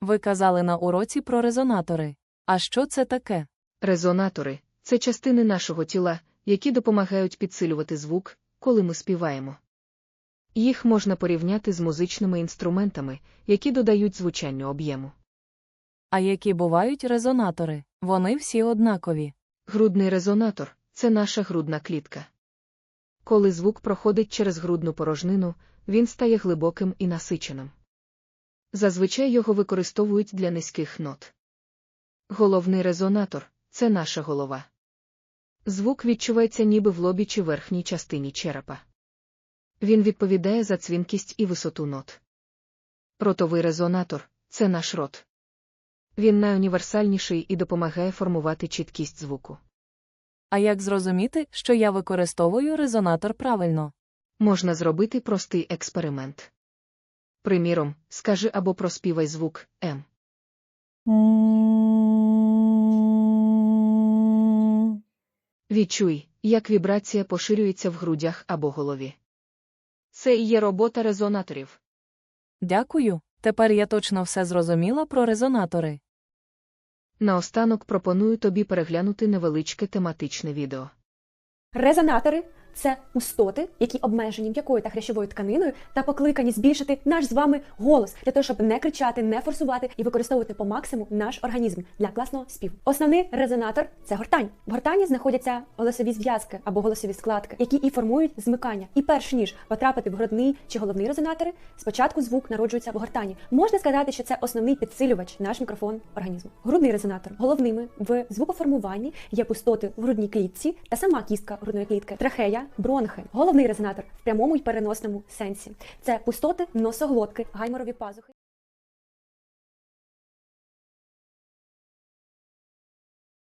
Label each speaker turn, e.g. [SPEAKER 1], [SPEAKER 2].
[SPEAKER 1] Ви казали на уроці про резонатори. А що це таке?
[SPEAKER 2] Резонатори це частини нашого тіла, які допомагають підсилювати звук, коли ми співаємо. Їх можна порівняти з музичними інструментами, які додають звучанню об'єму.
[SPEAKER 1] А які бувають резонатори? Вони всі однакові.
[SPEAKER 2] Грудний резонатор це наша грудна клітка. Коли звук проходить через грудну порожнину, він стає глибоким і насиченим. Зазвичай його використовують для низьких нот. Головний резонатор це наша голова. Звук відчувається ніби в лобі чи верхній частині черепа. Він відповідає за дзвінкість і висоту нот. Ротовий резонатор це наш рот. Він найуніверсальніший і допомагає формувати чіткість звуку.
[SPEAKER 1] А як зрозуміти, що я використовую резонатор правильно?
[SPEAKER 2] Можна зробити простий експеримент. Приміром, скажи або проспівай звук М. Відчуй, як вібрація поширюється в грудях або голові. Це і є робота резонаторів.
[SPEAKER 1] Дякую. Тепер я точно все зрозуміла про резонатори.
[SPEAKER 2] Наостанок пропоную тобі переглянути невеличке тематичне відео.
[SPEAKER 3] Резонатори це пустоти, які обмежені м'якою та хрящовою тканиною та покликані збільшити наш з вами голос для того, щоб не кричати, не форсувати і використовувати по максимуму наш організм для класного співу. Основний резонатор це гортань. В гортані знаходяться голосові зв'язки або голосові складки, які і формують змикання. І перш ніж потрапити в грудний чи головний резонатори, спочатку звук народжується в гортані. Можна сказати, що це основний підсилювач наш мікрофон організму. Грудний резонатор. Головними в звукоформуванні є пустоти в грудній клітці та сама кістка грудної клітки, трахея, бронхи. Головний резонатор в прямому й переносному сенсі. Це пустоти носоглотки, гайморові пазухи.